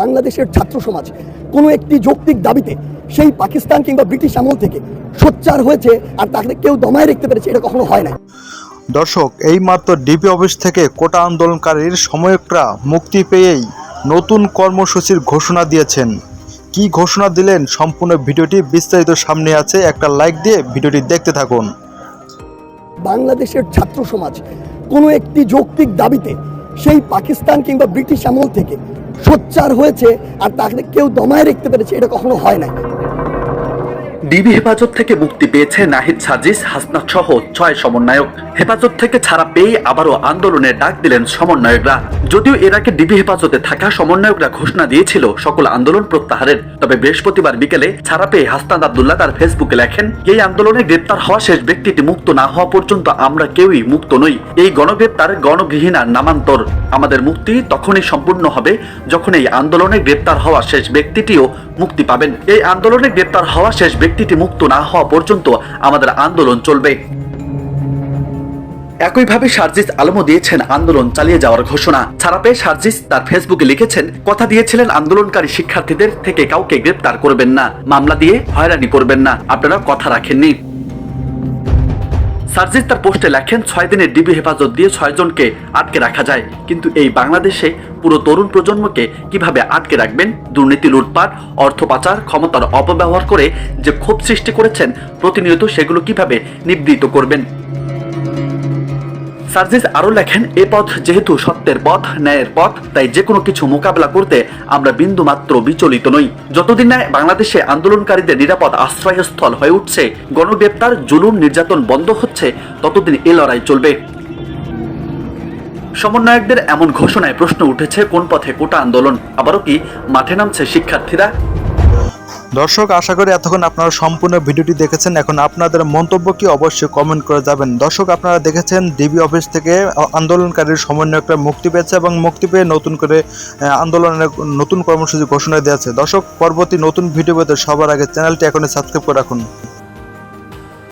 বাংলাদেশের ছাত্র সমাজ কোনো একটি যৌক্তিক দাবিতে সেই পাকিস্তান কিংবা ব্রিটিশ আমল থেকে সোচ্চার হয়েছে আর তাকে কেউ দমায় রাখতে পেরেছে এটা কখনো হয় না দর্শক এইমাত্র ডিবি অফিস থেকে কোটা আন্দোলনকারীর সময়করা মুক্তি পেয়েই নতুন কর্মসূচির ঘোষণা দিয়েছেন। কি ঘোষণা দিলেন সম্পূর্ণ ভিডিওটি বিস্তারিত সামনে আছে একটা লাইক দিয়ে ভিডিওটি দেখতে থাকুন। বাংলাদেশের ছাত্র সমাজ কোনো একটি যৌক্তিক দাবিতে সেই পাকিস্তান কিংবা ব্রিটিশ আমল থেকে সোচ্চার হয়েছে আর তাকে কেউ দমায় রাখতে পেরেছে, এটা কখনো হয় না ডিবি হেফাজত থেকে মুক্তি পেয়েছে নাহিদ সাজিস, হাসনাত সহ ছয় সমন্বয়ক। হেফাজত থেকে ছাড়া পেয়ে আবারও আন্দোলনের ডাক দিলেন সমন্বয়করা। যদিও এর আগে ডিবি হেফাজতে থাকা সমন্বয়করা ঘোষণা দিয়েছিল সকল আন্দোলন প্রত্যাহারের। তবে বৃহস্পতিবার বিকেলে ছাড়া পেয়ে হাসনাত আবদুল্লাহ তার ফেসবুকে লেখেন, এই আন্দোলনে গ্রেপ্তার হওয়া শেষ ব্যক্তিটি মুক্ত না হওয়া পর্যন্ত আমরা কেউই মুক্ত নই। এই গণগ্রেপ্তার গণগৃহীনার নামান্তর। আমাদের মুক্তি তখনই সম্পূর্ণ হবে যখন এই আন্দোলনে গ্রেপ্তার হওয়া শেষ ব্যক্তিটিও মুক্তি পাবেন। এই আন্দোলনে গ্রেপ্তার হওয়া শেষ ব্যক্তিটি মুক্ত না হওয়া পর্যন্ত আমাদের আন্দোলন চলবে। একইভাবে সার্জিস আলমও দিয়েছেন আন্দোলন চালিয়ে যাওয়ার ঘোষণা। ছাড়া পেয়ে সার্জিস তার ফেসবুকে লিখেছেন, কথা দিয়েছিলেন আন্দোলনকারী শিক্ষার্থীদের থেকে কাউকে গ্রেপ্তার করবেন না, মামলা দিয়ে হয়রানি করবেন না, আপনারা কথা রাখেননি। সার্জিস তার পোস্টে লেখেন, ছয় দিনের ডিবি হেফাজত দিয়ে ছয় জনকে আটকে রাখা যায়, কিন্তু এই বাংলাদেশে পুরো তরুণ প্রজন্মকে কীভাবে আটকে রাখবেন? দুর্নীতি, লুটপাট, অর্থ পাচার, ক্ষমতার অপব্যবহার করে যে ক্ষোভ সৃষ্টি করেছেন, প্রতিনিয়ত সেগুলো কীভাবে নিবৃত করবেন? সার্জিস আরও লেখেন, এ পথ যেহেতু সত্যের পথ, ন্যায়ের পথ, তাই যে কোনো কিছু মোকাবেলা করতে আমরা বিন্দু মাত্র বিচলিত নই। যতদিন না বাংলাদেশে আন্দোলনকারীদের নিরাপদ আশ্রয়স্থল হয়ে উঠছে, গণগ্রেপ্তার, জুলুম নির্যাতন বন্ধ হচ্ছে, ততদিন এ লড়াই চলবে। সমন্বয়কদের এমন ঘোষণায় প্রশ্ন উঠেছে, কোন পথে কোটা আন্দোলন? আবারও কি মাঠে নামছে শিক্ষার্থীরা? দর্শক, আশা করি এতক্ষণ আপনারা সম্পূর্ণ ভিডিওটি দেখেছেন। এখন আপনাদের মন্তব্য কি অবশ্যই কমেন্ট করে যাবেন। দর্শক, আপনারা দেখেছেন ডিবি অফিস থেকে আন্দোলনকারীর সমন্বয়করা মুক্তি পেয়েছে এবং মুক্তি পেয়ে নতুন করে আন্দোলনের নতুন কর্মসূচি ঘোষণা দিয়েছে। দর্শক, পরবর্তী নতুন ভিডিও পেতে সবার আগে চ্যানেলটি এখনই সাবস্ক্রাইব করে রাখুন।